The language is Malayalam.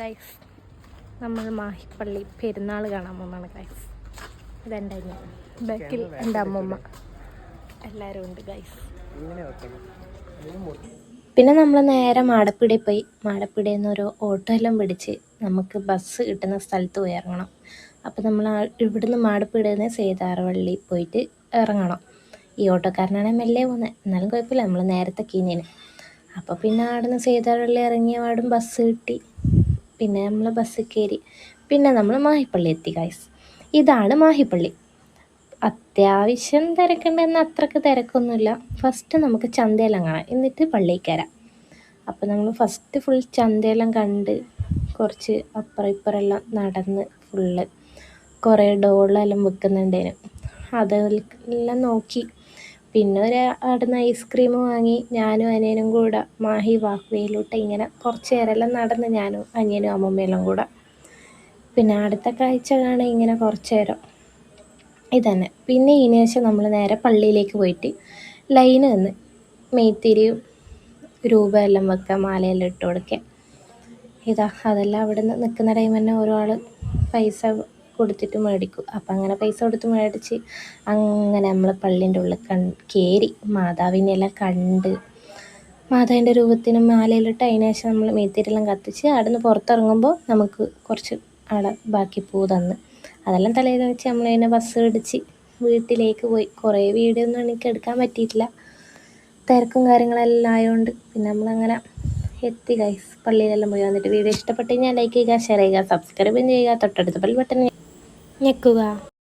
ഗൈസ് നമ്മൾ മാഹിപ്പള്ളി പെരുന്നാൾ കാണാൻ പോകുന്നതാണ് ഗൈസ് ഇതെന്റെ അനിയൻ. ബാക്കിൽ എന്റെ അമ്മമ്മ. എല്ലാവരും ഉണ്ട് ഗൈസ് പിന്നെ നമ്മൾ നേരെ മാടപ്പിടി പോയി. മാടപ്പിടി നിന്ന് ഒരു ഓട്ടോ എല്ലാം പിടിച്ച് നമുക്ക് ബസ് കിട്ടുന്ന സ്ഥലത്ത് പോയി ഇറങ്ങണം. അപ്പോൾ നമ്മൾ ഇവിടുന്ന് മാടപ്പിടി നിന്ന് സേതാറവള്ളി പോയിട്ട് ഇറങ്ങണം. ഈ ഓട്ടോക്കാരനാണ് മെല്ലെ പോകുന്നത് എന്നാലും കുഴപ്പമില്ല നമ്മൾ നേരത്തെ കീഞ്ഞിന് അപ്പോൾ പിന്നെ അവിടുന്ന് സേതാറവള്ളി ഇറങ്ങിയ പാടും ബസ് കിട്ടി. പിന്നെ നമ്മൾ ബസ് കയറി പിന്നെ നമ്മൾ മാഹിപ്പള്ളി എത്തി ഗൈസ് ഇതാണ് മാഹിപ്പള്ളി. അത്യാവശ്യം തിരക്കുണ്ടെന്ന് അത്രയ്ക്ക് തിരക്കൊന്നുമില്ല. ഫസ്റ്റ് നമുക്ക് ചന്തയെല്ലാം കാണാം. എന്നിട്ട് പള്ളിയിൽ കയറാം. അപ്പോൾ നമ്മൾ ഫസ്റ്റ് ഫുൾ ചന്തയെല്ലാം കണ്ട് കുറച്ച് അപ്പുറം ഇപ്പുറമെല്ലാം നടന്ന് ഫുള്ള് കുറേ ഡോളെല്ലാം വിൽക്കുന്നുണ്ടേനു അതെല്ലാം നോക്കി പിന്നെ ഒരു അവിടുന്ന് ഐസ്ക്രീം വാങ്ങി ഞാനും അനിയനും കൂടെ മാഹി വാക്വേയിലോട്ട് ഇങ്ങനെ കുറച്ച് നേരമെല്ലാം നടന്ന് ഞാനും അനിയനും അമ്മമ്മയെല്ലാം കൂടെ. പിന്നെ അടുത്ത കാഴ്ച കാണാൻ ഇങ്ങനെ കുറച്ച് നേരം. ഇതന്നെ. പിന്നെ വെച്ചാൽ നമ്മൾ നേരെ പള്ളിയിലേക്ക് പോയിട്ട് ലൈന് നിന്ന് രൂപ എല്ലാം വെക്കുക മാലയെല്ലാം ഇട്ട് കൊടുക്കുക ഇതാ അതെല്ലാം അവിടെ നിന്ന് നിൽക്കുന്ന ടൈം തന്നെ ഓരോ പൈസ കൊടുത്തിട്ട് മേടിക്കും. അപ്പം അങ്ങനെ പൈസ കൊടുത്ത് മേടിച്ച് അങ്ങനെ നമ്മൾ പള്ളീന്റെ ഉള്ളിൽ കൺ കയറി മാതാവിനെ എല്ലാം കണ്ട് മാതാവിന്റെ രൂപത്തിന് മാലയിലിട്ട് അതിന് ശേഷം നമ്മൾ മെയ്ത്തിരിയെല്ലാം കത്തിച്ച് അവിടെ നിന്ന് പുറത്തിറങ്ങുമ്പോൾ നമുക്ക് കുറച്ച് ആളെ ബാക്കി പൂ തന്ന്. അതെല്ലാം തലേന്ന് വെച്ച് നമ്മൾ അതിനെ ബസ് പിടിച്ച് വീട്ടിലേക്ക് പോയി. കുറേ വീഡിയോ ഒന്നും എനിക്ക് എടുക്കാൻ പറ്റിയിട്ടില്ല. തിരക്കും കാര്യങ്ങളെല്ലാം ആയതുകൊണ്ട് പിന്നെ നമ്മളങ്ങനെ എത്തി ഗൈസ് പള്ളിയിലെല്ലാം പോയി വന്നിട്ട് വീഡിയോ ഇഷ്ടപ്പെട്ട് കഴിഞ്ഞാൽ ലൈക്ക് ചെയ്യുക ഷെയർ ചെയ്യുക സബ്സ്ക്രൈബും ചെയ്യുക തൊട്ടടുത്ത ബെൽ ബട്ടൺ 你狗啊